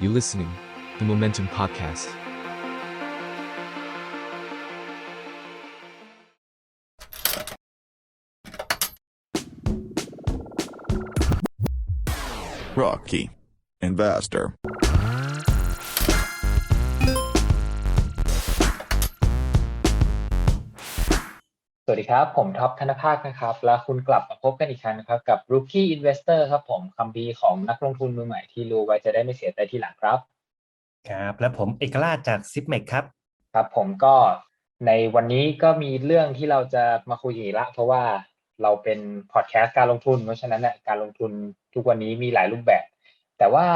You're listening, the Momentum Podcast. Rocky. Investor. ครับ ผมท็อปธนภาคนะครับ และคุณกลับมาพบกันอีกครั้งนะครับ กับ Rookie Investor ครับผมคำพีร์ของนักลงทุนมือใหม่ที่รู้ไว้จะได้ไม่เสียใจทีหลังครับ ครับ และผมเอกราชจากซิปเมกครับ ครับผมก็ในวันนี้ก็มีเรื่องที่เราจะมาคุยอีกละ เพราะว่าเราเป็นพอดแคสต์การลงทุน เพราะฉะนั้นเนี่ยการลงทุนทุกวันนี้มีหลายรูปแบบ แต่ว่า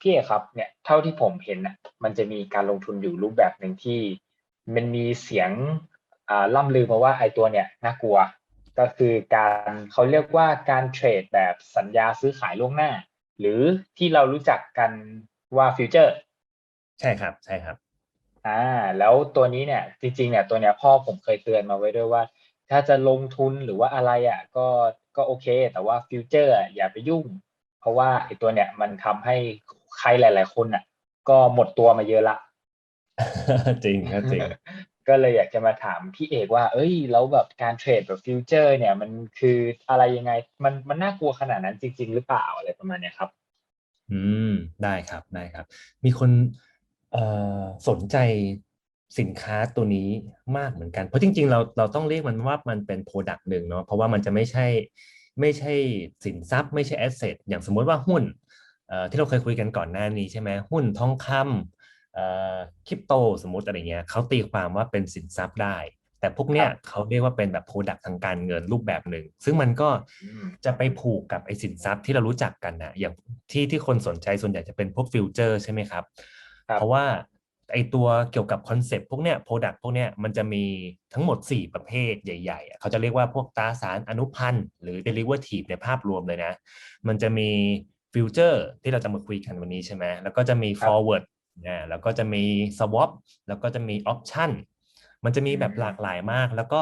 พี่เอกครับเนี่ยเท่าที่ผมเห็นนะมันจะมีการลงทุนอยู่รูปแบบหนึ่งที่มันมีเสียงอ่า ล่ำลือมาว่าไอ้ตัวเนี่ยน่ากลัว ก็คือการเขาเรียกว่าการเทรดแบบสัญญาซื้อขายล่วงหน้า หรือที่เรารู้จักกันว่าฟิวเจอร์ ใช่ครับใช่ครับอ่าแล้วตัวนี้เนี่ยจริงๆเนี่ยตัวเนี้ยพ่อผมเคยเตือนมาไว้ด้วยว่า ถ้าจะลงทุนหรือว่าอะไรอะก็ก็โอเค แต่ว่าฟิวเจอร์อะอย่าไปยุ่ง เพราะว่าไอ้ตัวเนี้ยมันทำให้ใครหลาย ๆ คนอะ ก็หมดตัวมาเยอะละจริงครับจริง ก็เลยอยากจะมาถามพี่เอกว่า เอ้ย แล้วแบบการเทรดแบบฟิวเจอร์ เนี่ย มันคืออะไรยังไง มันมันน่ากลัวขนาดนั้นจริง ๆ หรือเปล่าอะไรประมาณเนี้ยครับ อืม ได้ครับ ได้ครับ มีคนเอ่อสนใจสินค้าตัวนี้มากเหมือนกัน เพราะจริง ๆ เราเราต้องเรียกมันว่ามันเป็นโปรดักต์หนึ่งเนาะ เพราะว่ามันจะไม่ใช่ไม่ใช่สินทรัพย์ ไม่ใช่แอสเซท อย่างสมมติว่าหุ้นเอ่อที่เราเคยคุยกันก่อนหน้านี้ใช่ไหมหุ้นทองคำเอ่อ คริปโตสมมติอะไรเงี้ยเขาตีความว่าเป็นสินทรัพย์ได้ แต่พวกเนี้ยครับเขาเรียกว่าเป็นแบบโปรดักต์ทางการเงินรูปแบบหนึ่ง ซึ่งมันก็อืมจะไปผูกกับไอ้สินทรัพย์ที่เรารู้จักกันนะอย่างที่ที่คนสนใจส่วนใหญ่จะเป็นพวกฟิวเจอร์ใช่ไหมครับครับเพราะว่าไอ้ตัวเกี่ยวกับคอนเซปต์พวกเนี้ยโปรดักต์พวกเนี้ยมันจะมีทั้งหมด 4 ประเภทใหญ่ๆอะเขาจะเรียกว่าพวกตราสารอนุพันธ์หรือ derivative ในภาพรวมเลยนะ มันจะมีฟิวเจอร์ที่เราจะมาคุยกันวันนี้ใช่ไหมแล้วก็จะมีครับ forward นะแล้วก็จะมี swap แล้วก็จะมี option มันจะมีแบบอืมหลากหลายมาก แล้วก็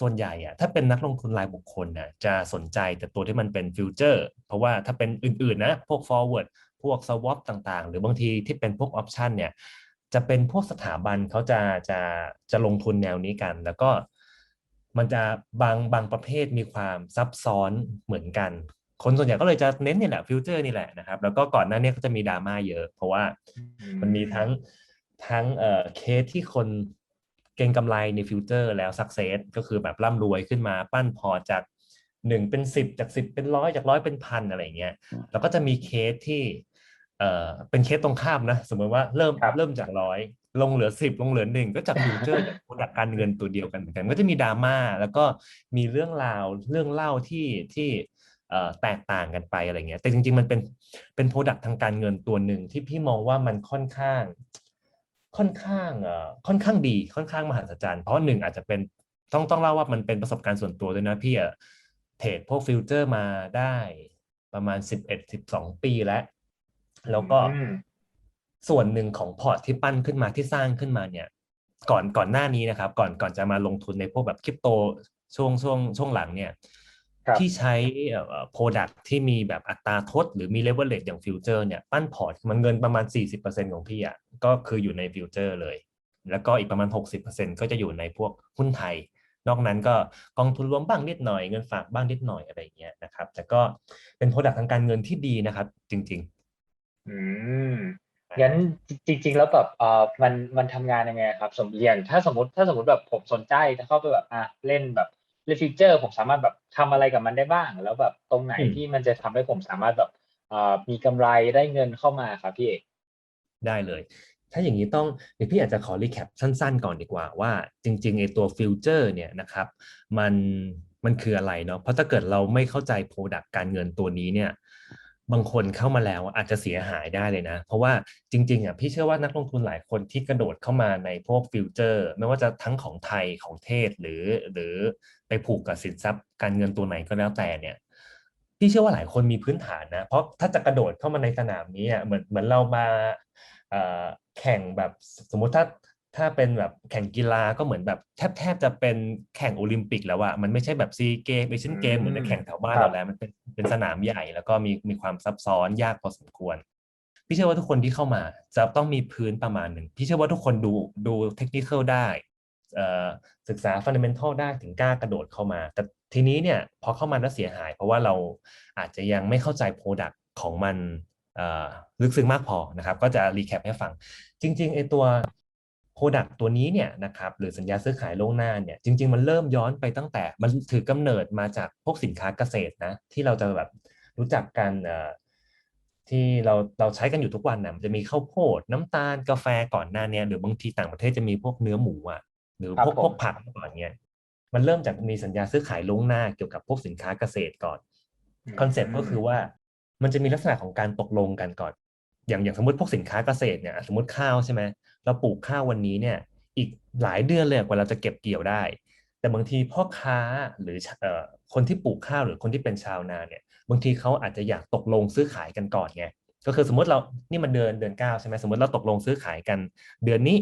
ส่วนใหญ่อะถ้าเป็นนักลงทุนรายบุคคลน่ะจะสนใจแต่ตัวที่มันเป็นฟิวเจอร์เพราะว่าถ้าเป็นอื่นๆนะพวก forward พวก swap ต่างๆ หรือบางทีที่เป็นพวก option เนี่ยจะเป็นพวกสถาบันเขาจะจะจะลงทุนแนวนี้กัน แล้วก็มันจะบางบางประเภทมีความซับซ้อนเหมือนกัน คนส่วนใหญ่ก็เลยจะเน้นนี่แหละฟิวเจอร์นี่แหละนะครับ แล้วก็ก่อนหน้านี้ก็จะมีดราม่าเยอะ เพราะว่ามันมีทั้งทั้งเอ่อเคสที่คนเก็งกำไรในฟิวเจอร์แล้วสักเซสก็คือแบบร่ำรวยขึ้นมาปั้นพอร์ตจากหนึ่งเป็นสิบจากสิบเป็นร้อยจากร้อยเป็นพันอะไรอย่างเงี้ยแล้วก็จะมีเคสที่เอ่อเป็นเคสตรงข้ามนะ สมมติว่าเริ่มครับเริ่มจากร้อยลงเหลือสิบลงเหลือหนึ่งก็จากฟิวเจอร์จากโปรดักการเงินตัวเดียวกันเหมือนกันก็จะมีดราม่าแล้วก็มีเรื่องราวเรื่องเล่าที่ที่เอ่อ แตกต่างกันไปอะไรเงี้ยแต่จริง ๆ มันเป็นเป็นโปรดักทางการเงินตัวหนึ่งที่พี่มองว่ามันค่อนข้าง ค่อนข้างเอ่อค่อนข้างดีค่อนข้างมหัศจรรย์เพราะหนึ่งอาจจะเป็นต้องต้องเล่าว่ามันเป็นประสบการณ์ส่วนตัวด้วยนะพี่อะเทรดพวกฟิวเจอร์มาได้ประมาณสิบเอ็ดสิบสองปีแล้ว แล้วก็อืมส่วนหนึ่งของพอร์ตที่ปั้นขึ้นมาที่สร้างขึ้นมาเนี่ย ก่อนก่อนหน้านี้นะครับ ก่อนก่อนจะมาลงทุนในพวกแบบคริปโตช่วงช่วงช่วงหลังเนี่ยครับ ที่ใช้โปรดักที่มีแบบอัตราทด หรือมีเลเวลเลตอย่างฟิวเจอร์เนี่ยปั้นพอร์ตมันเงินประมาณ 40%ของพี่อะก็คืออยู่ในฟิวเจอร์เลย แล้วก็อีกประมาณ 60%ก็จะอยู่ในพวกหุ้นไทย นอกนั้นก็กองทุนรวมบ้างนิดหน่อยเงินฝากบ้างนิดหน่อยอะไรอย่างเงี้ยนะครับ แต่ก็เป็นโปรดักทางการเงินที่ดีนะครับ จริงอืมงั้นจริง ๆ แล้วแบบเอ่อมันมันทำงานยังไงครับ สมอย่างถ้าสมมติถ้าสมมติแบบผมสนใจจะเข้าไปแบบอะเล่นแบบ เล่นฟีเจอร์ผมสามารถแบบทำอะไรกับมันได้บ้าง แล้วแบบตรงไหนอืมที่มันจะทำให้ผมสามารถแบบเอ่อมีกำไรได้เงินเข้ามาครับพี่เอกๆได้เลย ถ้าอย่างนี้ต้องเดี๋ยวพี่อาจจะขอรีแคปสั้นๆ ก่อนดีกว่าว่าจริงๆไอตัวฟิวเจอร์เนี่ยนะครับมันมันคืออะไรเนาะเพราะถ้าเกิดเราไม่เข้าใจโปรดักการเงินตัวนี้เนี่ย บางคนเข้ามาแล้วอาจจะเสียหายได้เลยนะ เพราะว่าจริงๆอะพี่เชื่อว่านักลงทุนหลายคนที่กระโดดเข้ามาในพวกฟิวเจอร์ ไม่ว่าจะทั้งของไทยของเทศหรือ หรือไปผูกกับสินทรัพย์การเงินตัวไหนก็แล้วแต่เนี่ยพี่เชื่อว่าหลายคนมีพื้นฐานนะ เพราะถ้าจะกระโดดเข้ามาในสนามนี้อะเหมือนเหมือนเรามาแข่งแบบสมมติถ้า ถ้าเป็นแบบแข่งกีฬาก็เหมือนแบบแทบแทบจะเป็นแข่งโอลิมปิกแล้วอะมันไม่ใช่แบบซีเกมเอเชียนเกมเหมือนในแข่งแถวบ้านครับเราแล้วมันเป็นเป็นสนามใหญ่ แล้วก็มีมีความซับซ้อนยากพอสมควร พี่เชื่อว่าทุกคนที่เข้ามาจะต้องมีพื้นประมาณหนึ่งพี่เชื่อว่าทุกคนดูดูเทคนิคได้เอ่อศึกษาฟันเดเมนทัลได้ถึงกล้ากระโดดเข้ามา แต่ทีนี้เนี่ยพอเข้ามาแล้วเสียหาย เพราะว่าเราอาจจะยังไม่เข้าใจโปรดักต์ของมันเอ่อลึกซึ้งมากพอนะครับ ก็จะรีแคปให้ฟัง จริงๆไอตัว Product ตัวนี้เนี่ยนะครับหรือสัญญาซื้อขายล่วงหน้าเนี่ยจริง ๆ มันเริ่มย้อนไปตั้งแต่มันถือกำเนิดมาจากพวกสินค้าเกษตรนะที่เราจะแบบรู้จักกันเอ่อที่เราเราใช้กันอยู่ทุกวันนะมันจะมีข้าวโพดน้ำตาลกาแฟก่อนหน้าเนี้ยหรือบางทีต่างประเทศจะมีพวกเนื้อหมูอะหรือครับพวกผมพวกผักก่อนเนี้ยมันเริ่มจากมีสัญญาซื้อขายล่วงหน้าเกี่ยวกับพวกสินค้าเกษตรก่อนคอนเซ็ปต์ก็คือว่ามันจะมีลักษณะของการตกลงกันก่อน อย่างอย่างสมมติพวกสินค้าเกษตรเนี่ยสมมติข้าวใช่ไหม เราปลูกข้าววันนี้เนี่ย อีกหลายเดือนเลยกว่าเราจะเก็บเกี่ยวได้ แต่บางทีพ่อค้าหรือคนที่ปลูกข้าวหรือคนที่เป็นชาวนาเนี่ย บางทีเขาอาจจะอยากตกลงซื้อขายกันก่อนไงก็คือสมมติเรานี่มันเดือนเดือนเก้าใช่ไหมสมมติเราตกลงซื้อขายกัน เดือนนี้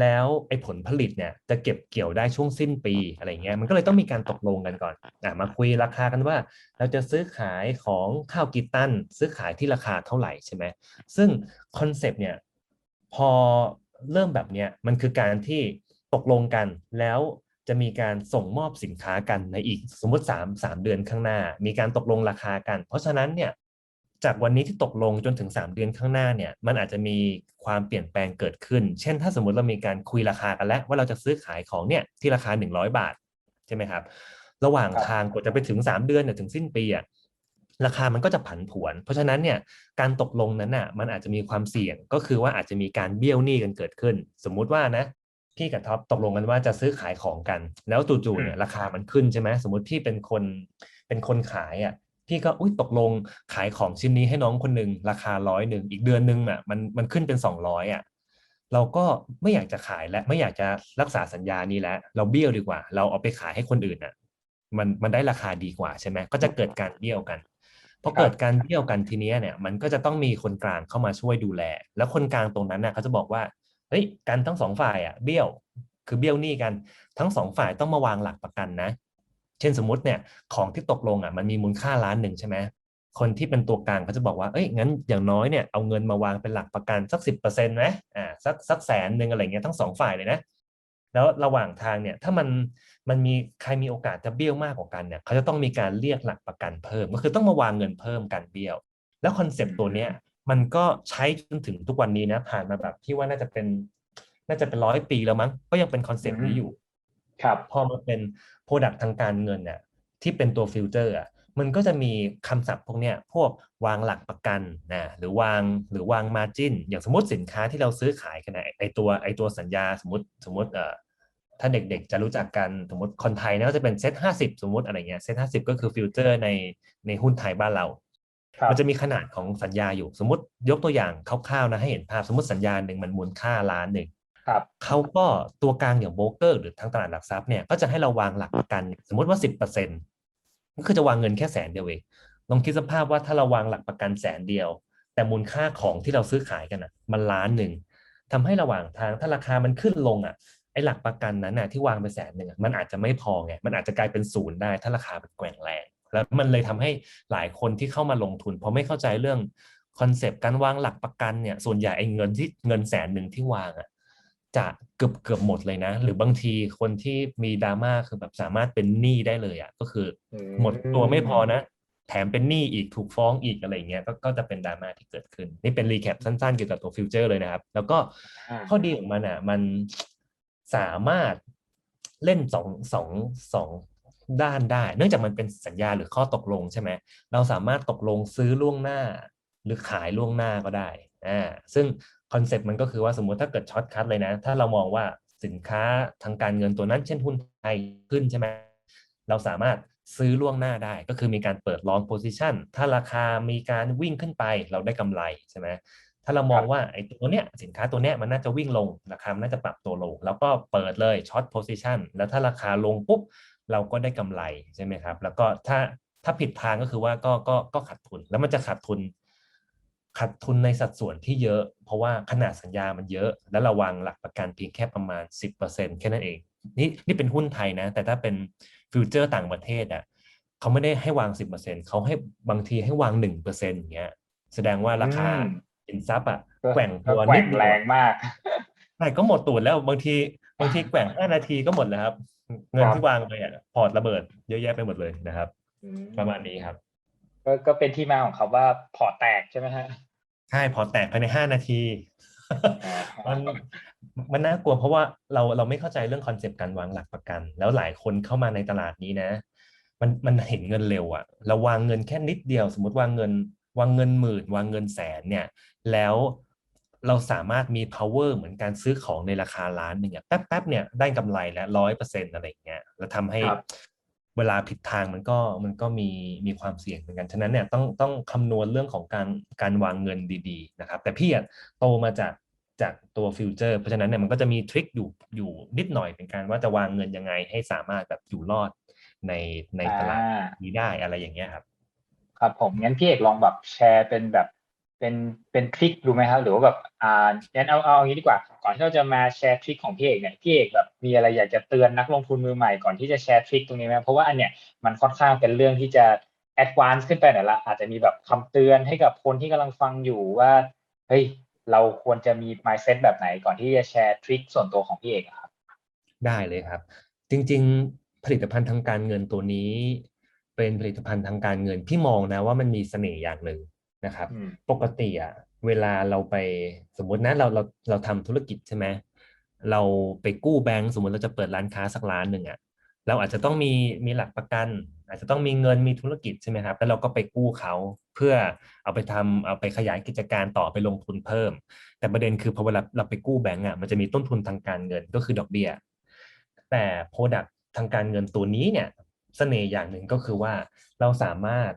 แล้วไอ้ผลผลิตเนี่ยจะเก็บเกี่ยวได้ช่วงสิ้นปีอะไรเงี้ยมันก็เลยต้องมีการตกลงกันก่อนอะมาคุยราคากันว่า เราจะซื้อขายของข้าวกีตัน ซื้อขายที่ราคาเท่าไหร่ใช่ไหมซึ่งคอนเซปต์เนี่ยพอ เริ่มแบบเนี้ยมันคือการที่ตกลงกันแล้วจะมีการส่งมอบสินค้ากันในอีกสมมติ3 3เดือนข้างหน้า มีการตกลงราคากัน เพราะฉะนั้นเนี่ยจากวันนี้ที่ตกลงจนถึง 3 เดือนข้างหน้าเนี่ยมันอาจจะมีความเปลี่ยนแปลงเกิดขึ้น เช่น ถ้าสมมติเรามีการคุยราคากันแล้ว ว่าเราจะซื้อขายของเนี่ยที่ราคา 100 บาทใช่ไหมครับ ระหว่างทางกว่าจะไปถึง 3 เดือนเนี่ยถึงสิ้นปีอะ ราคามันก็จะผันผวน เพราะฉะนั้นเนี่ยการตกลงนั้นน่ะมันอาจจะมีความเสี่ยงก็คือว่าอาจจะมีการเบี้ยวหนี้กันเกิดขึ้น สมมุติว่านะพี่กับท็อปตกลงกันว่าจะซื้อขายของกัน แล้วจู่ๆเนี่ยราคามันขึ้นใช่ไหมสมมติพี่เป็นคนเป็นคนขายอะพี่ก็อุ้ยตกลงขายของชิ้นนี้ให้น้องคนหนึ่งราคาร้อยหนึ่งอีกเดือนหนึ่งอะมันมันขึ้นเป็นสองร้อยอะเราก็ไม่อยากจะขายและไม่อยากจะรักษาสัญญานี้แล้วเราเบี้ยวดีกว่า เราเอาไปขายให้คนอื่นอะมันมันได้ราคาดีกว่าใช่ไหมก็จะเกิดการเบี้ยวกัน พอเกิดการเบี้ยวกันทีเนี้ยเนี่ยมันก็จะต้องมีคนกลางเข้ามาช่วยดูแล แล้วคนกลางตรงนั้นน่ะเขาจะบอกว่าเฮ้ยกันทั้งสองฝ่ายอะเบี้ยวคือเบี้ยวหนี้กัน ทั้งสองฝ่ายต้องมาวางหลักประกันนะ เช่นสมมติเนี่ยของที่ตกลงอะมันมีมูลค่าล้านหนึ่งใช่ไหมคนที่เป็นตัวกลางเขาจะบอกว่า เอ้ย งั้นอย่างน้อยเนี่ยเอาเงินมาวางเป็นหลักประกันสักสิบเปอร์เซ็นต์ไหมอ่า สักสักแสนหนึ่งอะไรเงี้ยทั้งสองฝ่ายเลยนะ แล้วระหว่างทางเนี่ยถ้ามันมันมีใครมีโอกาสจะเบี้ยวมากกว่ากันเนี่ยเขาจะต้องมีการเรียกหลักประกันเพิ่มก็คือต้องมาวางเงินเพิ่มกันเบี้ยว แล้วคอนเซปต์ตัวเนี้ยมันก็ใช้จนถึงทุกวันนี้นะผ่านมาแบบที่ว่าน่าจะเป็น น่าจะเป็นร้อยปีแล้วมั้งก็ยังเป็นคอนเซปต์นี้อยู่ ครับพอมาเป็นโปรดักต์ทางการเงินเนี่ยที่เป็นตัวฟิลเตอร์อะมันก็จะมีคำศัพท์พวกเนี้ยพวกวางหลักประกันนะหรือวางหรือวางมาจินอย่างสมมติสินค้าที่เราซื้อขายกันนะไอตัวไอตัวสัญญาสมมติสมมติเอ่อ ถ้าเด็กๆจะรู้จักกันสมมติคนไทยเนี่ยก็จะเป็นเซ็ตห้าสิบสมมติอะไรเงี้ยเซ็ตห้าสิบก็คือฟิลเตอร์ในในหุ้นไทยบ้านเราครับมันจะมีขนาดของสัญญาอยู่ สมมติยกตัวอย่างคร่าวๆนะให้เห็นภาพสมมติสัญญาหนึ่งมันมูลค่าล้านหนึ่งครับเขาก็ตัวกลางอย่างโบรกเกอร์หรือทางตลาดหลักทรัพย์เนี่ยก็จะให้เราวางหลักประกัน สมมติว่า10%ก็คือจะวางเงินแค่แสนเดียวเองลองคิดสภาพว่าถ้าเราวางหลักประกันแสนเดียว แต่มูลค่าของที่เราซื้อขายกันอะ มันล้านหนึ่งทำให้ระหว่างทางถ้าราคามันขึ้นลงอะ ไอ้หลักประกันนั้นน่ะที่วางไปแสนหนึ่งอะมันอาจจะไม่พอไงมันอาจจะกลายเป็นศูนย์ได้ ถ้าราคามันแกว่งแรง แล้วมันเลยทำให้หลายคนที่เข้ามาลงทุน เพราะไม่เข้าใจเรื่องคอนเซปต์การวางหลักประกันเนี่ยส่วนใหญ่ไอ้เงินที่เงินแสนหนึ่งที่วางอะจะเกือบเกือบหมดเลยนะ หรือบางทีคนที่มีดราม่าคือแบบสามารถเป็นหนี้ได้เลยอะก็คืออืหมดตัวไม่พอนะ แถมเป็นหนี้อีกถูกฟ้องอีกอะไรเงี้ยก็ก็จะเป็นดราม่าที่เกิดขึ้น นี่เป็นรีแคปสั้นๆเกี่ยวกับตัวฟิวเจอร์เลยนะครับ แล้วก็อ่าข้อดีของมันอะมัน สามารถเล่นสองสองสองด้านได้ เนื่องจากมันเป็นสัญญาหรือข้อตกลงใช่ไหมเราสามารถตกลงซื้อล่วงหน้า หรือขายล่วงหน้าก็ได้อ่าซึ่งคอนเซ็ปต์มันก็คือว่าสมมติถ้าเกิดช็อตคัทเลยนะ ถ้าเรามองว่าสินค้าทางการเงินตัวนั้น เช่นหุ้นไทยขึ้นใช่ไหมเราสามารถซื้อล่วงหน้าได้ ก็คือมีการเปิดลองโพซิชันถ้าราคามีการวิ่งขึ้นไปเราได้กำไรใช่ไหม ถ้าเรามองว่าไอ้ตัวเนี้ยสินค้าตัวเนี้ยมันน่าจะวิ่งลงราคามันน่าจะปรับตัวลง แล้วก็เปิดเลยช็อตโพซิชันแล้วถ้าราคาลงปุ๊บเราก็ได้กำไรใช่ไหมครับ แล้วก็ถ้าถ้าผิดทางก็คือว่าก็ก็ก็ขาดทุนแล้วมันจะขาดทุนขาดทุนในสัดส่วนที่เยอะ เพราะว่าขนาดสัญญามันเยอะ แล้วเราวางหลักประกันเพียงแค่ประมาณ 10%แค่นั้นเอง นี่นี่เป็นหุ้นไทยนะ แต่ถ้าเป็นฟิวเจอร์ต่างประเทศอะเขาไม่ได้ให้วาง 10%เขาให้บางทีให้วาง1%อย่างเงี้ยแสดงว่าราคาอืม สินทรัพย์อะก็แกว่งก็ตัวแกว่นิงดเดียวแรงมากใช่ก็หมดตูดแล้วบางทีบางทีแกว่งห้านาทีก็หมดแล้วครับ เงินครับที่วางไปอะพอร์ตระเบิดเยอะแยะไปหมดเลยนะครับอืมประมาณนี้ครับ ก็ก็เป็นที่มาของคำว่าพอร์ตแตกใช่ไหมฮะใช่พอร์ตแตกภายในห้านาทีอ่ามันมันน่ากลัวเพราะว่าเราเราไม่เข้าใจเรื่องคอนเซปต์การวางหลักประกัน แล้วหลายคนเข้ามาในตลาดนี้นะ มันมันเห็นเงินเร็วอะเราวางเงินแค่นิดเดียว สมมติวางเงิน วางเงินหมื่น วางเงินแสนเนี่ยแล้วเราสามารถมี power เหมือนการซื้อของในราคาล้านหนึ่งอะแป๊บแป๊บเนี่ยได้กำไรแล้วร้อยเปอร์เซ็นต์อะไรอย่างเงี้ยแล้วทำให้ครับเวลาผิดทางมันก็มันก็มีมีความเสี่ยงเหมือนกัน ฉะนั้นเนี่ยต้องต้องคำนวณเรื่องของการการวางเงินดีๆนะครับ แต่พี่อะโตมาจากจากตัวฟิวเจอร์เพราะฉะนั้นเนี่ยมันก็จะมีทริคอยู่อยู่นิดหน่อยเป็นการว่าจะวางเงินยังไงให้สามารถแบบอยู่รอดในในตลาดอ่านี้ได้อะไรอย่างเงี้ยครับ ครับผมงั้นพี่เอกลองแบบแชร์เป็นแบบเป็นเป็นทริคดูไหมครับหรือว่าแบบอ่างั้นเอาเอาอย่างนี้ดีกว่า ก่อนที่เราจะมาแชร์ทริคของพี่เอกเนี่ยพี่เอกแบบมีอะไรอยากจะเตือนนักลงทุนมือใหม่ก่อนที่จะแชร์ทริคตรงนี้ไหมเพราะว่าอันเนี้ยมันค่อนข้างเป็นเรื่องที่จะแอดวานซ์ขึ้นไปหน่อยละอาจจะมีแบบคำเตือนให้กับคนที่กำลังฟังอยู่ว่าเฮ้ยเราควรจะมี mindset แบบไหนก่อนที่จะแชร์ทริคส่วนตัวของพี่เอกครับ ได้เลยครับ จริง ๆ ผลิตภัณฑ์ทางการเงินตัวนี้ เป็นผลิตภัณฑ์ทางการเงิน พี่มองนะว่ามันมีเสน่ห์อย่างหนึ่งนะครับอืมปกติอะเวลาเราไปสมมตินะเราเราเราทำธุรกิจใช่ไหมเราไปกู้แบงก์สมมติเราจะเปิดร้านค้าสักร้านหนึ่งอะเราอาจจะต้องมีมีหลักประกัน อาจจะต้องมีเงินมีธุรกิจใช่ไหมครับแล้วเราก็ไปกู้เขาเพื่อเอาไปทำเอาไปขยายกิจการต่อไปลงทุนเพิ่ม แต่ประเด็นคือพอเวลาเราไปกู้แบงก์อะมันจะมีต้นทุนทางการเงินก็คือดอกเบี้ยแต่ Product ทางการเงินตัวนี้เนี่ย เสน่ห์อย่างหนึ่งก็คือว่าเราสามารถ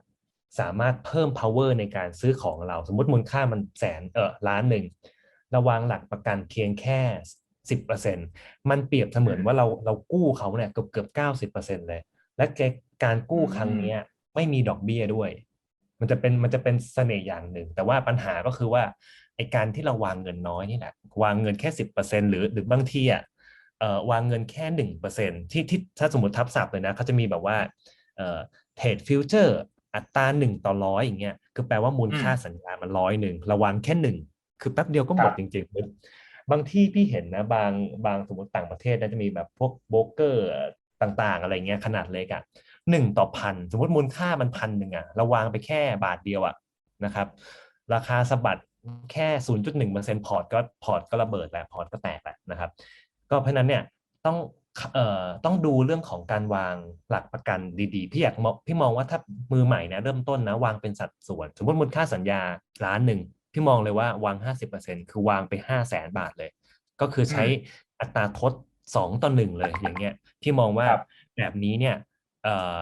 สามารถเพิ่ม power ในการซื้อของเรา สมมติมูลค่ามันแสนเออล้านหนึ่งเราวางหลักประกันเพียงแค่สิบเปอร์เซ็นมันเปรียบเสมือนว่าเราเรากู้เขาเนี่ยเกือบเกือบเก้าสิบเปอร์เซ็นเลย และแกการกู้ครั้งเนี้ยไม่มีดอกเบี้ยด้วย มันจะเป็นมันจะเป็นเสน่ห์อย่างหนึ่ง แต่ว่าปัญหาก็คือว่าไอการที่เราวางเงินน้อยนี่แหละวางเงินแค่สิบเปอร์เซ็นหรือหรือบางทีอะเอ่อ วางเงินแค่หนึ่งเปอร์เซ็นที่ที่ถ้าสมมติทับศัพท์เลยนะเขาจะมีแบบว่าเอ่อเทรดฟิวเจอร์อัตราหนึ่งต่อร้อยอย่างเงี้ยคือแปลว่ามูลค่าสัญญามันร้อยหนึ่งเราวางแค่หนึ่งคือแป๊บเดียวก็หมดจริง ๆ บางที่พี่เห็นนะบางบางสมมติต่างประเทศนะจะมีแบบพวกโบรกเกอร์ต่างๆ อะไรเงี้ยขนาดเล็กอะหนึ่งต่อพันสมมติมูลค่ามันพันหนึ่งอะเราวางไปแค่บาทเดียวอะนะครับ ราคาสะบัดแค่ 0.1%พอร์ตก็พอร์ตก็ระเบิดแล้วพอร์ตก็แตกแล้วนะครับ ก็เพราะฉะนั้นเนี่ยต้องเอ่อต้องดูเรื่องของการวางหลักประกันดีๆ พี่อยากมองพี่มองว่าถ้ามือใหม่นะเริ่มต้นนะวางเป็นสัดส่วน สมมติมูลค่าสัญญาล้านหนึ่งพี่มองเลยว่าวาง 50%คือวางไป 5 0 0แสนบาทเลย ก็คือใช้อัตราทด 2 ต่อ1เลยอย่างเงี้ยพี่มองว่าครับแบบนี้เนี่ยเอ่อ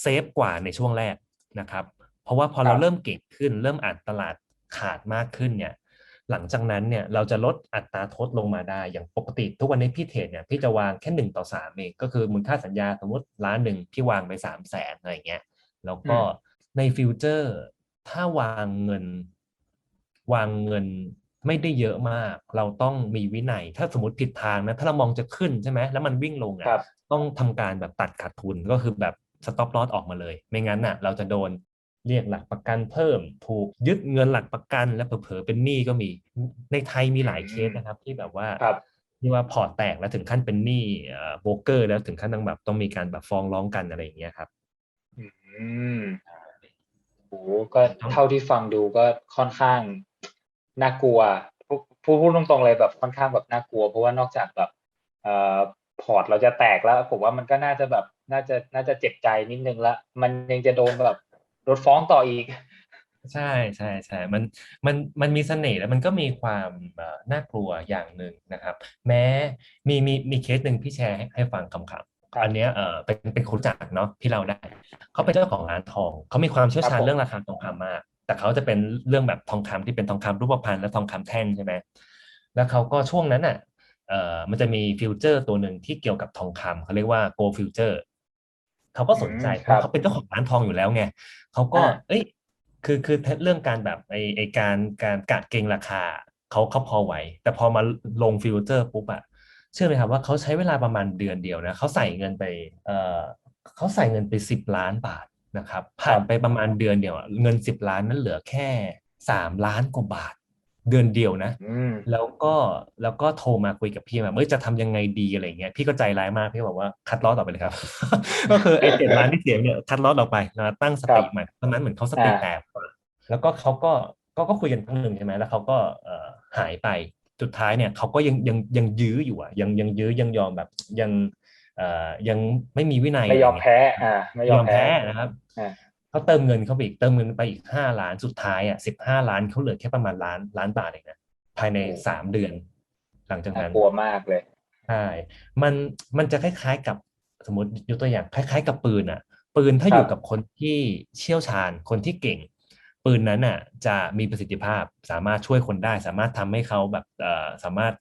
เซฟกว่าในช่วงแรกนะครับ เพราะว่าพอเราครับเริ่มเก่งขึ้น เริ่มอ่านตลาดขาดมากขึ้นเนี่ย หลังจากนั้นเนี่ยเราจะลดอัตราทดลงมาได้อย่างปกติ ทุกวันนี้พี่เทรดเนี่ยพี่จะวางแค่หนึ่งต่อสามเองก็คือมูลค่าสัญญาสมมติล้านหนึ่งพี่วางไปสามแสนอะไรอย่างเงี้ยแล้วก็อืมในฟิวเจอร์ถ้าวางเงิน วางเงินไม่ได้เยอะมาก เราต้องมีวินัย ถ้าสมมติผิดทางนะถ้าเรามองจะขึ้นใช่ไหมแล้วมันวิ่งลงครัอะบต้องทำการแบบตัดขาดทุนก็คือแบบสต็อปลอสออกมาเลย ไม่งั้นน่ะ เราจะโดน เรียกหลักประกันเพิ่ม ถูกยึดเงินหลักประกัน และเผลอๆเป็นหนี้ก็มี ในไทยมีหลายเคสนะครับ ที่แบบว่าครับที่ว่าพอร์ตแตกแล้วถึงขั้นเป็นหนี้โบรกเกอร์ แล้วถึงขั้นต้องแบบต้องมีการแบบฟ้องร้องกันอะไรอย่างเงี้ยครับ อืมโหก็เท่าที่ฟังดูก็ค่อนข้างน่ากลัวพูดพูดพูดตรงๆเลยแบบค่อนข้างแบบน่ากลัว เพราะว่านอกจากแบบเอ่อพอร์ตเราจะแตกแล้ว ผมว่ามันก็น่าจะแบบน่าจะน่าจะเจ็บใจนิดนึงละมันยังจะโดนแบบโดนฟ้องต่ออีก ใช่ใช่ใช่มันมันมันมีเสน่ห์แล้วมันก็มีความเอ่อน่ากลัวอย่างหนึ่งนะครับ แม้มีมีมีเคสหนึ่งพี่แชร์ให้ให้ฟังคำครับๆอันเนี้ยเออเป็นเป็นคนรู้จักเนาะพี่เราได้เขาเป็นเจ้าของร้านทองเขามีความเชี่ยวชาญครับผมเรื่องราคาทองคำมาก แต่เขาจะเป็นเรื่องแบบทองคำที่เป็นทองคำรูปพรรณและทองคำแท่งใช่ไหมแล้วเขาก็ช่วงนั้นอะเอ่อมันจะมีฟิวเจอร์ตัวหนึ่งที่เกี่ยวกับทองคำเขาเรียกว่า Go Future เขาก็สนใจอืมเพครับราะเขาเป็นเจ้าของร้านทองอยู่แล้วไงเขาก็อ่าเอ้ย คือคือเรื่องการแบบไอไอการการกะเก็งราคาเขาเขาพอไหว แต่พอมาลงฟิวเจอร์ปุ๊บอะเชื่อไหมครับว่าเขาใช้เวลาประมาณเดือนเดียวนะเขาใส่เงินไปเออเขาใส่เงินไปสิบล้านบาทนะครับ ผ่านไปประมาณเดือนเดียวอะเงินสิบล้านนั้นเหลือแค่สามล้านกว่าบาท เดือนเดียวนะอืมแล้วก็แล้วก็โทรมาคุยกับพี่แบบเอ้ยจะทำยังไงดีอะไรเงี้ยพี่ก็ใจร้ายมากพี่บอกว่าคัดลอสออกไปเลยครับ ก็คือไอ้เจ็ดล้านที่เสียเนี่ยคัดลอสออกไปนะตั้งสติครับใหม่ตอนนั้นเหมือนเขาสติอ่าแตกแล้วก็เขาก็ก็ก็คุยกันครั้งหนึ่งใช่ไหมแล้วเขาก็เอ่อหายไปสุดท้ายเนี่ยเขาก็ยังยังยังยื้ออยู่อะยังยังยื้อยังยอมแบบยังเอ่อยังไม่มีวินัยไม่ยอมะรเงี้แพ้อ่าไม่ยอมแพ้นะครับอ่า เขาเติมเงินเข้าไปอีกเติมเงินไปอีกห้าล้านสุดท้ายอะสิบห้าล้านเขาเหลือแค่ประมาณล้านล้านบาทเองนะภายในสามเดือน หลังจากน่านั้นกลัวมากเลยใช่มันมันจะคล้ายๆกับสมมติยกตัวอย่างคล้าย ๆ กับปืนอะ ปืนถ้าครับอยู่กับคนที่เชี่ยวชาญคนที่เก่ง ปืนนั้นน่ะ จะมีประสิทธิภาพสามารถช่วยคนได้ สามารถทำให้เขาแบบเอ่อสามารถ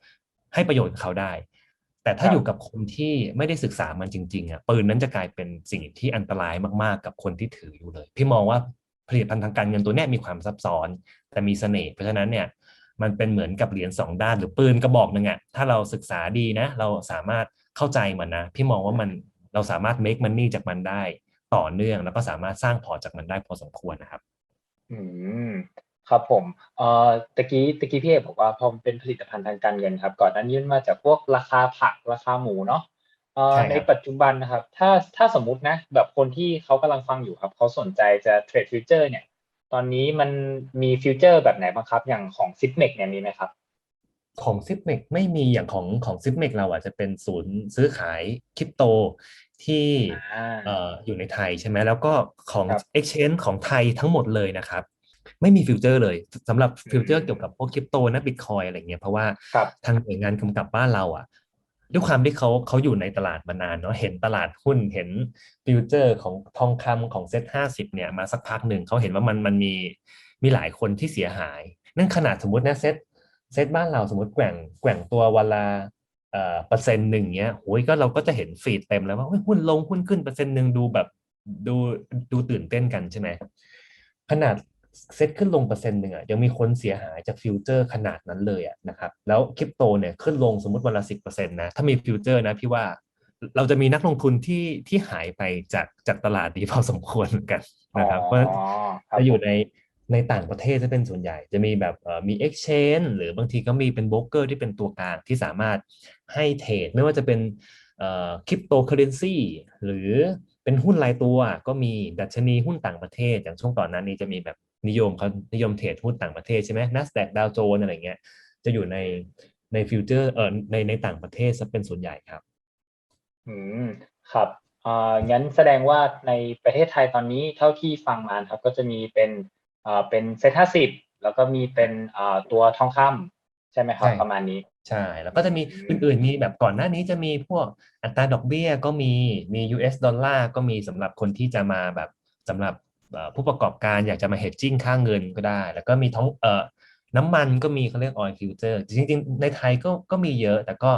ให้ประโยชน์กับเขาได้ แต่ถ้าอยู่กับคนที่ไม่ได้ศึกษามันจริงๆอะปืนนั้นจะกลายเป็นสิ่งที่อันตรายมากๆ กับคนที่ถืออยู่เลย พี่มองว่าผลิตภัณฑ์ทางการเงินตัวเนี้ยมีความซับซ้อน แต่มีเสน่ห์เพราะฉะนั้นเนี่ยมันเป็นเหมือนกับเหรียญสองด้านหรือปืนกระบอกหนึ่งอะถ้าเราศึกษาดีนะ เราสามารถเข้าใจมันนะ พี่มองว่ามันเราสามารถ make money จากมันได้ต่อเนื่อง แล้วก็สามารถสร้างพอร์ตจากมันได้พอสมควรนะครับ อืม ครับผมเอ่อตะกี้ตะกี้พี่เอกบอกว่าพอมันเป็นผลิตภัณฑ์ทางการเงินครับ ก่อนหนั้นยื่นมาจากพวกราคาผักราคาหมูเนาะเอ่อใช่ครับในปัจจุบันนะครับ ถ้าถ้าสมมุตินะ แบบคนที่เขากำลังฟังอยู่ครับเขาสนใจจะเทรดฟิวเจอร์เนี่ย ตอนนี้มันมีฟิวเจอร์แบบไหนบ้างครับ อย่างของซิปเมกเนี่ยมีไหมครับ ของซิปเมกไม่มีอย่างของของซิปเมกเราอะจะเป็นศูนย์ซื้อขายคริปโตที่อ่าเอ่ออยู่ในไทยใช่ไหมแล้วก็ของครับ Exchange ของไทยทั้งหมดเลยนะครับ ไม่มีฟิวเจอร์เลยสำหรับฟิวเจออืร์มเกี่ยวกับพวกคริปโตนะบิตคอยอะไรเงี้ยเพราะว่าครับทางหน่วยงานกำกับบ้านเราอะด้วยความที่เขาเขาอยู่ในตลาดมานานเนาะเห็นตลาดหุ้นเห็นฟิวเจอร์ของทองคำของเซ็ตห้าสิบเนี่ยมาสักพักหนึ่งเขาเห็นว่ามันมันมีมีหลายคนที่เสียหาย นั่นขนาดสมมตินะเซ็ตเซ็ตบ้านเราสมมติแกว่งแกว่งตัววันละเอ่อเปอร์เซ็นต์หนึ่งเงี้ยโหยก็เราก็จะเห็นฟีดเต็มแล้วว่าเฮ้ยหุ้นลงหุ้นขึ้นเปอร์เซ็นต์หนึ่งดูแบบดูดูตื่นเต้นกันใช่ไหมขนาด เซ็ตขึ้นลงเปอร์เซ็นต์หนึ่งอะยังมีคนเสียหายจากฟิวเจอร์ขนาดนั้นเลยอะนะครับแล้วคริปโตเนี่ยขึ้นลงสมมติวันละสิบเปอร์เซ็นต์นะถ้ามีฟิวเจอร์นะพี่ว่าเราจะมีนักลงทุนที่ที่หายไปจากจากตลาดนี้พอสมควรเหมือนกันนะครับเพราะฉะนั้นอ๋อครับจะอยู่ผมในในต่างประเทศจะเป็นส่วนใหญ่ จะมีแบบเอ่อมี exchange หรือบางทีก็มีเป็นโบรกเกอร์ที่เป็นตัวกลางที่สามารถให้เทรดไม่ว่าจะเป็นคริปโตเคอเรนซีหรือเป็นหุ้นรายตัวก็มีดัชนีหุ้นต่างประเทศ อย่างช่วงก่อนหนั้นนี้จะมีแบบ นิยมเขานิยมเทรดหุ้นต่างประเทศใช่ไหม NASDAQ ดาวโจนอะไรเงี้ยจะอยู่ในในฟิวเจอร์เอ่อในในต่างประเทศซะเป็นส่วนใหญ่ครับ อืมครับอ่างั้นแสดงว่าในประเทศไทยตอนนี้เท่าที่ฟังมานะครับก็จะมีเป็นอ่าเป็นเซ็ตห้าสิบแล้วก็มีเป็นอ่าตัวทองคำใช่ไหมครับใช่ประมาณนี้ใช่แล้วก็จะมีอืมอื่นๆมีแบบก่อนหน้านี้จะมีพวกอัตราดอกเบี้ยก็มีมี US ดอลลาร์ก็มีสำหรับคนที่จะมาแบบสำหรับเอ่อ ผู้ประกอบการอยากจะมา hedging ค่าเงินก็ได้ แล้วก็มีท้องเอ่อน้ำมันก็มีเขาเรียก oil future จริงๆ ในไทยก็ก็มีเยอะ แต่ก็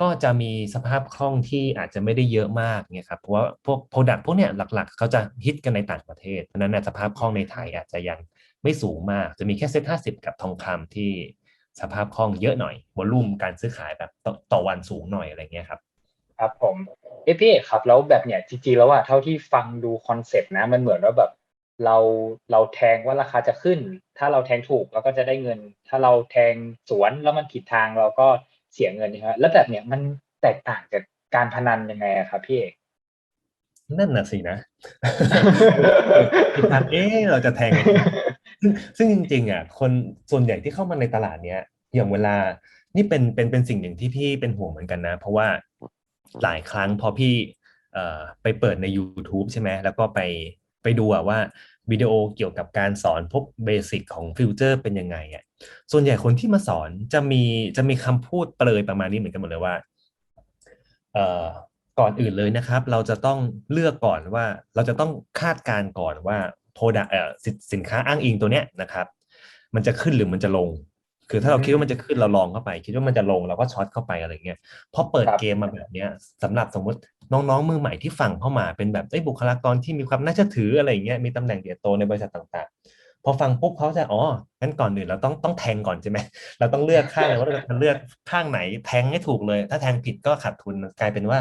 ก็จะมีสภาพคล่องที่อาจจะไม่ได้เยอะมากเนี่ยครับเพราะว่าพวก product พวกเนี้ยหลักๆ เขาจะฮิตกันในต่างประเทศเพราะนั้นเนยสภาพคล่องในไทยอาจจะยังไม่สูงมาก จะมีแค่เซ็ตห้าสิบกับทองคำที่สภาพคล่องเยอะหน่อยวอลุ่มการซื้อขายแบบต่อวันสูงหน่อยอะไรเงี้ยครับ ครับผม เอยพี่เอกครับ แล้วแบบเนี้ยจริงๆแล้วอะเท่าที่ฟังดูคอนเซปต์นะ มันเหมือนว่าแบบ เราเราแทงว่าราคาจะขึ้น ถ้าเราแทงถูกเราก็จะได้เงิน ถ้าเราแทงสวนแล้วมันผิดทางเราก็เสียเงินนะครับแล้วแบบเนี้ยมันแตกต่างจากการพนันยังไงอะครับพี่เอกนั่นน่ะสินะคิดทันเอ๊เราจะแทงซึ่งซึ่งจริง ๆอะคนส่วนใหญ่ที่เข้ามาในตลาดเนี้ยอย่างเวลานี่เป็นเป็นเป็นสิ่งหนึ่งที่พี่เป็นห่วงเหมือนกันนะ เพราะว่า หลายครั้งพอพี่ไปเปิดใน YouTube ใช่ไหมแล้วก็ไปไปดูว่าวิดีโอเกี่ยวกับการสอนพวกเบสิกของฟิวเจอร์เป็นยังไงอะส่วนใหญ่คนที่มาสอนจะมีจะมีคำพูดเปรยประมาณนี้เหมือนกันหมดเลยว่าก่อนอื่นเลยนะครับ เราจะต้องเลือกก่อนว่าเราจะต้องคาดการณ์ก่อนว่าโ o รดเอ่อสินสินค้าอ้างอิงตัวเนี้ยนะครับ มันจะขึ้นหรือมันจะลง คือถ้าเราคิดว่ามันจะขึ้นเราลองเข้าไป คิดว่ามันจะลงเราก็ช็อตเข้าไปอะไรเงี้ยพอเปิดครับเกมมาแบบเนี้ยสำหรับสมมติน้องๆมือใหม่ที่ฟังเข้ามาเป็นแบบไอ้ยบุคลากรที่มีความน่าเชื่อถืออะไรเงี้ยมีตำแหน่งใหญ่โตในบริษัทต่างๆ พอฟังปุ๊บเขาจะอ๋องั้นก่อนอื่นเราต้องต้องแทงก่อนใช่ไหมเราต้องเลือกข้างเลยว่าเราจะเลือกข้างไหนแทงให้ถูกเลย ถ้าแทงผิดก็ขาดทุนกลายเป็นว่า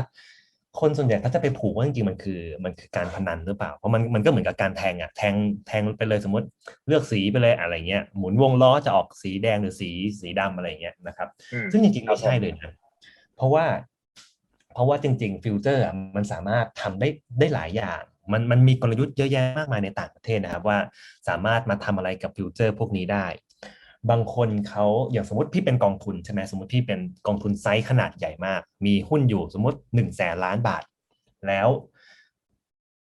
คนส่วนใหญ่ถ้าจะไปผูกว่าจริงๆมันคือ มันคือการพนันหรือเปล่า เพราะมันมันก็เหมือนกับการแทงอะแทงแทงไปเลยสมมติเลือกสีไปเลยอะไรเงี้ยหมุนวงล้อจะออกสีแดงหรือสีสีดำอะไรเงี้ยนะครับอืมซึ่งจริงๆครับไม่ใช่เลยนะเพราะว่า เพราะว่าจริง ๆ ฟิลเตอร์มันสามารถทำได้ได้หลายอย่าง มันมันมีกลยุทธ์เยอะแยะมากมายในต่างประเทศนะครับ ว่าสามารถมาทำอะไรกับฟิลเตอร์พวกนี้ได้ บางคนเขาอย่างสมมติพี่เป็นกองทุนใช่ไหมสมมติพี่เป็นกองทุนไซส์ขนาดใหญ่มาก มีหุ้นอยู่สมมติหนึ่งแสนล้านบาท แล้ว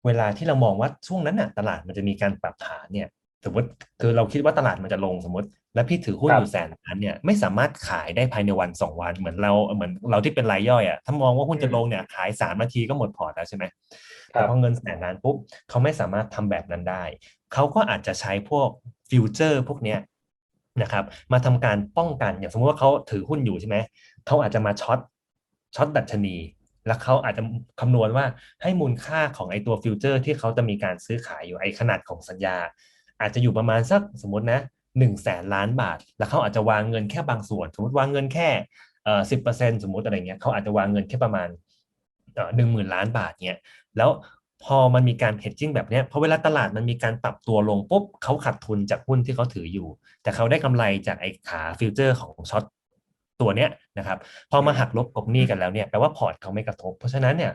เวลาที่เรามองว่าช่วงนั้นน่ะ ตลาดมันจะมีการปรับฐานเนี่ย สมมติคือเราคิดว่าตลาดมันจะลงสมมติ แล้วพี่ถือหุ้นครับอยู่แสนล้านเนี่ยไม่สามารถขายได้ภายในวันสองวันเหมือนเราเหมือนเราที่เป็นรายย่อยอะถ้ามองว่าหุ้นจะลงเนี่ยขายสามนาทีก็หมดพอร์ตแล้วใช่ไหมครัแต่บพอเงินแสนล้านปุ๊บเขาไม่สามารถทำแบบนั้นได้เขาก็อาจจะใช้พวกฟิวเจอร์พวกเนี้ย นะครับมาทำการป้องกันอย่างสมมติว่าเขาถือหุ้นอยู่ใช่ไหมเขาอาจจะมาช็อตช็อตดัชนี แล้วเขาอาจจะคำนวณว่าให้มูลค่าของไอตัวฟิวเจอร์ที่เขาจะมีการซื้อขายอยู่ไอขนาดของสัญญา อาจจะอยู่ประมาณสักสมมตินะหนึ่งแสนล้านบาท แล้วเขาอาจจะวางเงินแค่บางส่วน สมมติวางเงินแค่เอ่อสิบเปอร์เซ็นสมมติอะไรเงี้ยเขาอาจจะวางเงินแค่ประมาณเอ่อหนึ่งหมื่นล้านบาทเนี่ยแล้ว พอมันมีการเฮดจิ้งแบบเนี้ยพอเวลาตลาดมันมีการปรับตัวลงปุ๊บเขาขาดทุนจากหุ้นที่เขาถืออยู่ แต่เขาได้กำไรจากไอ้ขาฟิวเจอร์ของช็อตตัวเนี้ยนะครับพอมาหักลบกบหนี้กันแล้วเนี่ยแปลว่าพอร์ตเขาไม่กระทบ เพราะฉะนั้นเนี่ย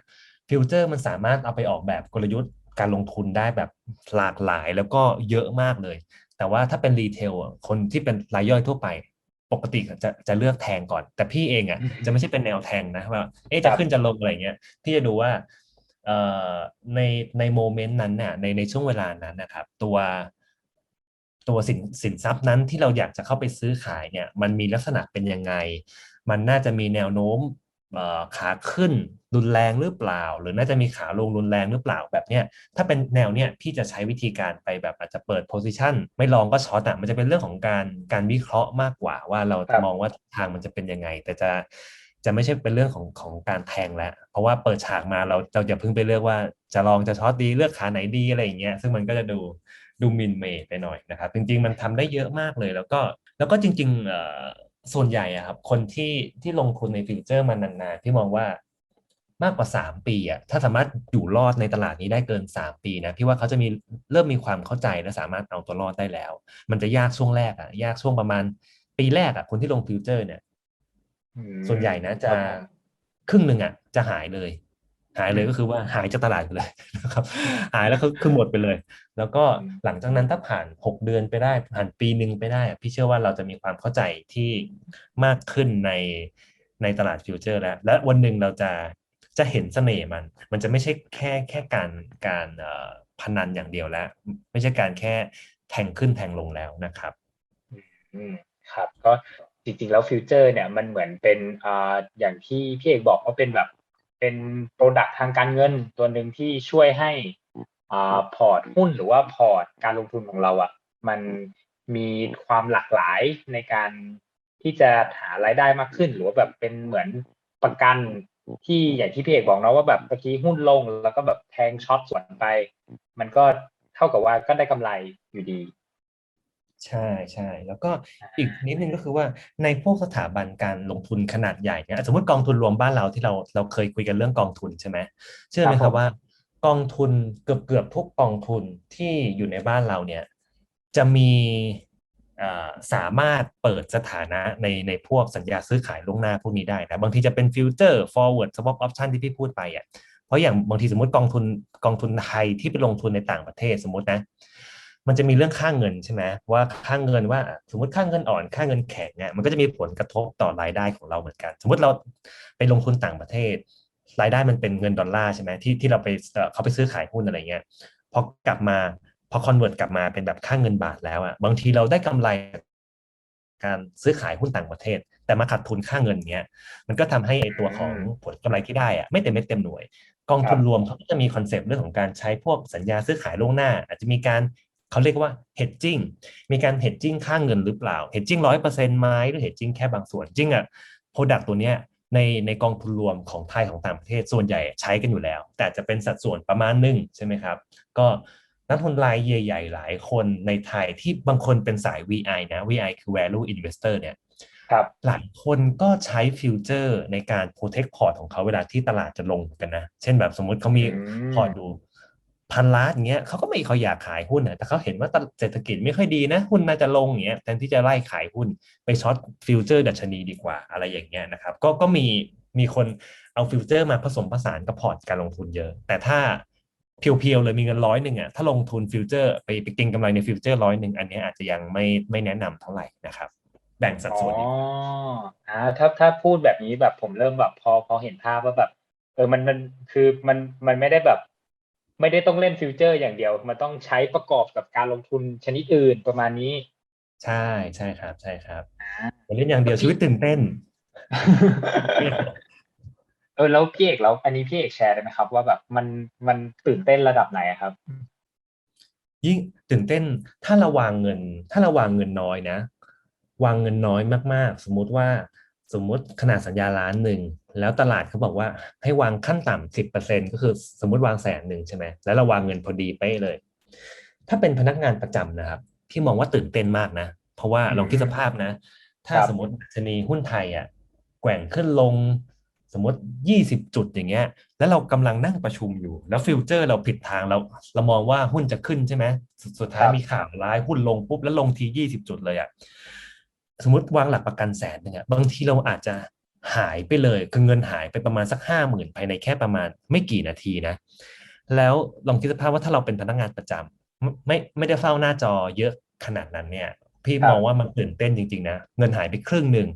ฟิวเจอร์มันสามารถเอาไปออกแบบกลยุทธ์การลงทุนได้แบบหลากหลายแล้วก็เยอะมากเลย แต่ว่าถ้าเป็นรีเทลอะคนที่เป็นรายย่อยทั่วไปปกติจะจะเลือกแทงก่อน แต่พี่เองอะอืมจะไม่ใช่เป็นแนวแทงนะว่าเอ๊ะครัจะบขึ้นจะลงอะไรเงี้ยพี่จะดูว่าเอ่อ ในในโมเมนต์นั้นน่ะในในช่วงเวลานั้นนะครับ ตัวตัวสินสินทรัพย์นั้นที่เราอยากจะเข้าไปซื้อขายเนี่ย มันมีลักษณะเป็นยังไง มันน่าจะมีแนวโน้มเอ่อขาขึ้นรุนแรงหรือเปล่า หรือน่าจะมีขาลงรุนแรงหรือเปล่าแบบเนี้ยถ้าเป็นแนวเนี้ยพี่จะใช้วิธีการไปแบบอาจจะเปิดโพซิชันไม่ลองก็ช็อตอะมันจะเป็นเรื่องของการการวิเคราะห์มากกว่าว่าเราครับมองว่าทางมันจะเป็นยังไง แต่จะ จะไม่ใช่เป็นเรื่องของของการแทงแล้ว เพราะว่าเปิดฉากมาเราเราอย่าเพิ่งไปเลือกว่าจะลองจะช็อตดีเลือกขาไหนดีอะไรอย่างเงี้ยซึ่งมันก็จะดูดูมินเมย์ไปหน่อยนะครับ จริง ๆ มันทำได้เยอะมากเลย แล้วก็แล้วก็จริงๆเส่วนใหญ่อะครับคนที่ที่ลงทุนในฟิวเจอร์มานานๆพี่มองว่ามากกว่า 3 ปีอะถ้าสามารถอยู่รอดในตลาดนี้ได้เกิน 3 ปีนะพี่ว่าเขาจะมีเริ่มมีความเข้าใจและสามารถเอาตัวรอดได้แล้ว มันจะยากช่วงแรกอะยากช่วงประมาณปีแรกอะคนที่ลงฟิวเจอร์เนี่ย ส่วนใหญ่นะจะครับผมครึ่งหนึ่งอะ จะหายเลย หายเลยอืมก็คือว่าหายจากตลาดไปเลยนะครับ หายแล้วคือคือหมดไปเลย แล้วก็อืมหลังจากนั้นถ้าผ่านหกเดือนไปได้ผ่านปีหนึ่งไปได้อะพี่เชื่อว่าเราจะมีความเข้าใจที่มากขึ้นในในตลาดฟิวเจอร์ แล้ว และวันหนึ่งเราจะจะเห็นเสน่ห์มัน มันจะไม่ใช่แค่แค่การการเอ่อพนันอย่างเดียวแล้ว ไม่ใช่การแค่แทงขึ้นแทงลงแล้วนะครับ อืมครับ ก็ จริง ๆ แล้วฟิวเจอร์เนี่ยมันเหมือนเป็นอ่าอย่างที่พี่เอกบอกว่าเป็นแบบเป็นโปรดักทางการเงินตัวหนึ่งที่ช่วยให้อ่าพอร์ตหุ้นหรือว่าพอร์ตการลงทุนของเราอะมันมีความหลากหลายในการที่จะหารายได้มากขึ้น หรือว่าแบบเป็นเหมือนประกันที่อย่างที่พี่เอกบอกเนาะว่าแบบเมื่อกี้หุ้นลงแล้วก็แบบแทงช็อตส่วนไป มันก็เท่ากับว่าก็ได้กำไรอยู่ดี ใช่ใช่แล้วก็อีกนิดนึงก็คือว่าในพวกสถาบันการลงทุนขนาดใหญ่เนี่ยสมมติกองทุนรวมบ้านเราที่เราเราเคยคุยกันเรื่องกองทุนใช่ไหมเชื่อไหมครับครับผมว่ากองทุนเกือบเกือบทุกกองทุนที่อยู่ในบ้านเราเนี่ยจะมีอ่าสามารถเปิดสถานะในในพวกสัญญาซื้อขายล่วงหน้าพวกนี้ได้นะบางทีจะเป็นฟิวเจอร์ฟอร์เวิร์ดสวอปออปชันที่พี่พูดไปอะเพราะอย่างบางทีสมมติกองทุนกองทุนไทยที่ไปลงทุนในต่างประเทศสมมตินะ มันจะมีเรื่องค่าเงินใช่ไหมว่าค่าเงินว่าสมมติค่าเงินอ่อนค่าเงินแข็งเนี่ยมันก็จะมีผลกระทบต่อรายได้ของเราเหมือนกัน สมมติเราไปลงทุนต่างประเทศ รายได้มันเป็นเงินดอลลาร์ใช่ไหมที่ที่เราไปเอ่อเขาไปซื้อขายหุ้นอะไรเงี้ยพอกลับมาพอคอนเวิร์ตกลับมาเป็นแบบค่าเงินบาทแล้วอะบางทีเราได้กำไรจากการซื้อขายหุ้นต่างประเทศ แต่มาขาดทุนค่าเงินเนี้ยมันก็ทำให้ไอตัวของผลกำไรที่ได้อะไม่เต็มเม็ดเต็มหน่วย กองทุนรวมเขาก็จะมีคอนเซปต์เรื่องของการใช้พวกสัญญาซื้อขายล่วงหน้า อาจจะมีการ เขาเรียกว่า hedging มีการ hedging ค่าเงินหรือเปล่า hedging ร้อยเปอร์เซ็นต์ไหมหรือ hedging แค่บางส่วนจริงอะ product ตัวเนี้ยในในกองทุนรวมของไทยของต่างประเทศส่วนใหญ่ใช้กันอยู่แล้ว แต่จะเป็นสัดส่วนประมาณหนึงใช่ไหมครับ ก็นักลงทุนรายใหญ่ๆหลายคนในไทยที่บางคนเป็นสาย VI นะ VI คือ value investor เนี่ยครับหลายคนก็ใช้ฟิวเจอร์ในการ protect พอร์ตของเขาเวลาที่ตลาดจะลงกันนะ เช่นแบบสมมติเขามีอืมพอร์ตดู พันล้านอย่างเงี้ยเขาก็ไม่เขาอยากขายหุ้นนะแต่เขาเห็นว่าเศรษฐกิจไม่ค่อยดีนะ หุ้นน่าจะลงอย่างเงี้ยแทนที่จะไล่ขายหุ้นไปช็อตฟิวเจอร์ดัชนีดีกว่าอะไรอย่างเงี้ยนะครับ ก็ก็มีมีคนเอาฟิวเจอร์มาผสมผสานกับพอร์ตการลงทุนเยอะ แต่ถ้าเพียวๆเลยมีเงินร้อยหนึ่งอะถ้าลงทุนฟิวเจอร์ไปไปเก็งกำไรในฟิวเจอร์ร้อยหนึ่งอันนี้อาจจะยังไม่ไม่แนะนำเท่าไหร่นะครับ แบ่งสัดส่วนดีอ่าถ้าถ้าพูดแบบนี้แบบผมเริ่มแบบพอพอเห็นภาพว่าแบบเออมันมันคือมันมันไม่ได้แบบ ไม่ได้ต้องเล่นฟิวเจอร์อย่างเดียว มันต้องใช้ประกอบกับการลงทุนชนิดอื่นประมาณนี้ ใช่ใช่ครับ ใช่ครับอย่าเล่นอย่างเดียวชีวิตตื่นเต้น เออแล้วพี่เอกแล้วอันนี้พี่เอกแชร์ได้ไหมครับ ว่าแบบมันมันตื่นเต้นระดับไหนอะครับ ยิ่งตื่นเต้นถ้าเราวางเงิน ถ้าเราวางเงินน้อยนะ วางเงินน้อยมาก ๆ สมมุติว่า สมมุติขนาดสัญญาล้านหนึ่งแล้วตลาดเขาบอกว่าให้วางขั้นต่ำสิบเปอร์เซ็นก็คือสมมติวางแสนหนึ่งใช่ไหมแล้วเราวางเงินพอดีเป๊ะเลย ถ้าเป็นพนักงานประจำนะครับพี่มองว่าตื่นเต้นมากนะ เพราะว่าอืมลองคิดสภาพนะ ถ้าครับสมมติดัชนีหุ้นไทยอะแกว่งขึ้นลงสมมติยี่สิบจุดอย่างเงี้ย แล้วเรากำลังนั่งประชุมอยู่ แล้วฟิวเจอร์เราผิดทางเราเรามองว่าหุ้นจะขึ้นใช่ไหมสุดสุดท้ายครับมีข่าวร้ายหุ้นลงปุ๊บแล้วลงทียี่สิบจุดเลยอะ สมมติวางหลักประกันแสนหนึ่งอะบางทีเราอาจจะหายไปเลยคือเงินหายไปประมาณสักห้าหมื่นภายในแค่ประมาณไม่กี่นาทีนะ แล้วลองคิดสภาพว่าถ้าเราเป็นพนักงานประจำไม่ไม่ไม่ได้เฝ้าหน้าจอเยอะขนาดนั้นเนี่ย พี่ครับมองว่ามันตื่นเต้นจริง ๆ นะ เงินหายไปครึ่งหนึ่ง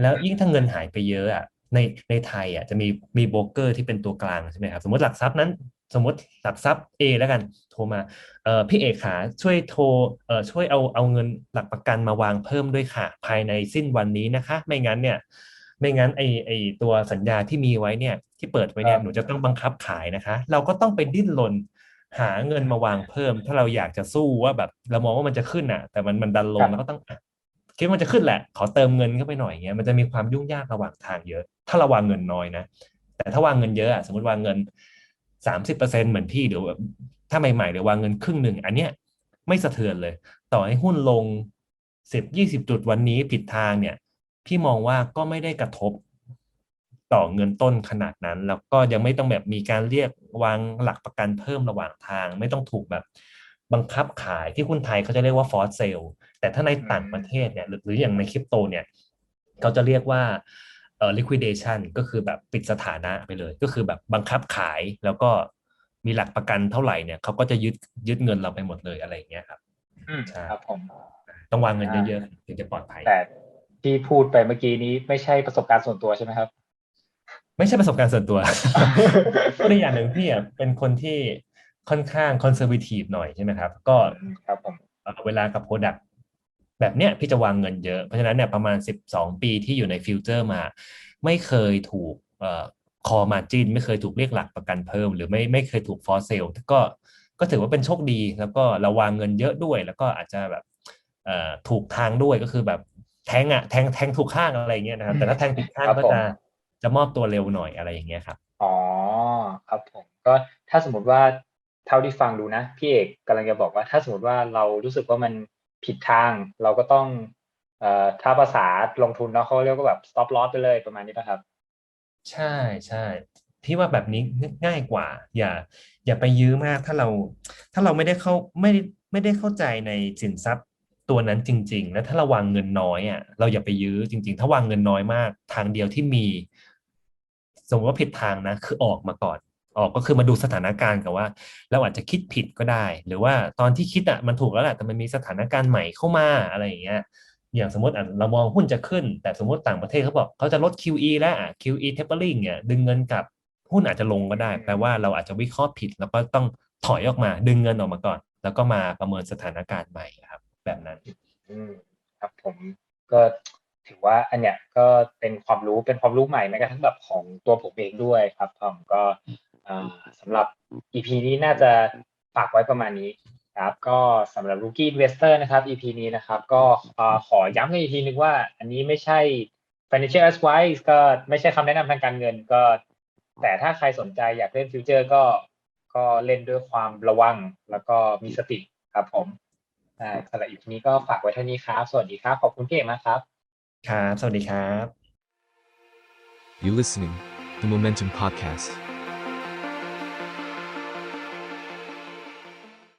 แล้วยิ่งถ้าเงินหายไปเยอะอะในในไทยอะจะมีมีโบรกเกอร์ที่เป็นตัวกลางใช่ไหมครับสมมติหลักทรัพย์นั้น สมมติหลักทรัพย์ A แล้วกันโทรมาเอ่อพี่เอกขาช่วยโทรเอ่อช่วยเอาเอาเงินหลักประกันมาวางเพิ่มด้วยค่ะ ภายในสิ้นวันนี้นะคะ ไม่งั้นเนี่ยไม่งั้นไอไอตัวสัญญาที่มีไว้เนี่ยที่เปิดไว้เนี่คยรับหนูจะต้องบังคับขายนะคะ เราก็ต้องไปดิ้นรนหาเงินมาวางเพิ่ม ถ้าเราอยากจะสู้ว่าแบบเรามองว่ามันจะขึ้นอะ แต่มันมันดันลงแล้วก็ต้องอะคิดว่ามันจะขึ้นแหละ ขอเติมเงินเข้าไปหน่อยเงี้ยมันจะมีความยุ่งยากระหว่างทางเยอะ ถ้าเราวางเงินน้อยนะแต่ถ้าวางเงินเยอะอะสมมติวางเงิน สามสิบเปอร์เซ็นเหมือนพี่หรือว่าถ้าใหม่ๆเดี๋ยววางเงินครึ่งหนึ่งอันเนี้ยไม่สะเทือนเลย ต่อให้หุ้นลงสิบยี่สิบจุดวันนี้ผิดทางเนี่ย พี่มองว่าก็ไม่ได้กระทบต่อเงินต้นขนาดนั้น แล้วก็ยังไม่ต้องแบบมีการเรียกวางหลักประกันเพิ่มระหว่างทาง ไม่ต้องถูกแบบบังคับขายที่หุ้นไทยเขาจะเรียกว่าฟอร์เซลแต่ถ้าในต่างประเทศเนี่ยหรืออย่างในคริปโตเนี่ยเขาจะเรียกว่า เอ่อ liquidation ก็คือแบบปิดสถานะไปเลย ก็คือแบบบังคับขายแล้วก็มีหลักประกันเท่าไหร่เนี่ยเขาก็จะยึดยึดเงินเราไปหมดเลยอะไรอย่างเงี้ยครับอืมใช่ครับผมต้องวางเงินเยอะๆถึงจะปลอดภัยแต่ที่พูดไปเมื่อกี้นี้ไม่ใช่ประสบการณ์ส่วนตัวใช่ไหมครับ ไม่ใช่ประสบการณ์ส่วนตัวก็ในอย่างหนึ่งพี่อะเป็นคนที่ค่อนข้างคอนเซอร์วทีฟหน่อยใช่ไหมครับ ก็ครับผมเอ่อเวลากับโปรดักต์ แบบเนี้ยพี่จะวางเงินเยอะ เพราะฉะนั้นเนี่ยประมาณ 12 ปีที่อยู่ในฟิวเจอร์มา ไม่เคยถูกเอ่อคอมาจินไม่เคยถูกเรียกหลักประกันเพิ่ม หรือไม่ไม่เคยถูกฟอร์เซลก็ก็ถือว่าเป็นโชคดี แล้วก็เราวางเงินเยอะด้วย แล้วก็อาจจะแบบเอ่อถูกทางด้วยก็คือแบบแทงอะแทงแทงถูกข้างอะไรอย่างเงี้ยนะครับ แต่ถ้าแทงผิดข้างครับก็ผมจะจะมอบตัวเร็วหน่อยอะไรอย่างเงี้ยครับอ๋อครับผมก็ถ้าสมมติว่าเท่าที่ฟังดูนะพี่เอกกำลังจะบอกว่าถ้าสมมติว่าเรารู้สึกว่ามัน ผิดทางเราก็ต้องเอ่อถ้าภาษาลงทุนเนาะเขาเรียกว่าแบบ stop loss ไปเลยประมาณนี้ป่ะครับ ใช่ใช่พี่ว่าแบบนี้ง่ายกว่า อย่า อย่าไปยื้อมากถ้าเรา ถ้าเราไม่ได้เข้าไม่ได้ไม่ได้เข้าใจในสินทรัพย์ตัวนั้นจริง ๆ แล้วถ้าเราวางเงินน้อยอะเราอย่าไปยื้อจริง ๆ ถ้าวางเงินน้อยมาก ทางเดียวที่มี สมมติว่าผิดทางนะ คือออกมาก่อน ออกก็คือมาดูสถานการณ์กับว่าเราอาจจะคิดผิดก็ได้ หรือว่าตอนที่คิดอะมันถูกแล้วแหละแต่มันมีสถานการณ์ใหม่เข้ามาอะไรอย่างเงี้ยอย่างสมมติอะเรามองหุ้นจะขึ้น แต่สมมติต่างประเทศเขาบอกเขาจะลด QE แล้วอะ QE tapering เนี่ยดึงเงินกลับหุ้นอาจจะลงก็ได้ แปลว่าเราอาจจะวิเคราะห์ผิด แล้วก็ต้องถอยออกมาดึงเงินออกมาก่อน แล้วก็มาประเมินสถานการณ์ใหม่ครับ แบบนั้นอืมครับผมก็ถือว่าอันเนี้ยก็เป็นความรู้เป็นความรู้ใหม่แม้กระทั่งแบบของตัวผมเองด้วยครับผมก็อ่า สำหรับ EP นี้น่าจะฝากไว้ประมาณนี้ครับก็สำหรับ Rookie Investor นะครับ EP นี้นะครับ ก็อ่าขอย้ำกันอีกทีนึงว่า อันนี้ไม่ใช่ Financial Advice ก็ไม่ใช่คำแนะนำทางการเงินก็ แต่ถ้าใครสนใจอยากเล่นฟิวเจอร์ก็ก็เล่นด้วยความระวังแล้วก็มีสติครับผมอ่าสำหรับอีพีนี้ก็ฝากไว้เท่านี้ครับ สวัสดีครับ ขอบคุณพี่เอกมากครับ ครับ สวัสดีครับ You listening, the Momentum Podcast.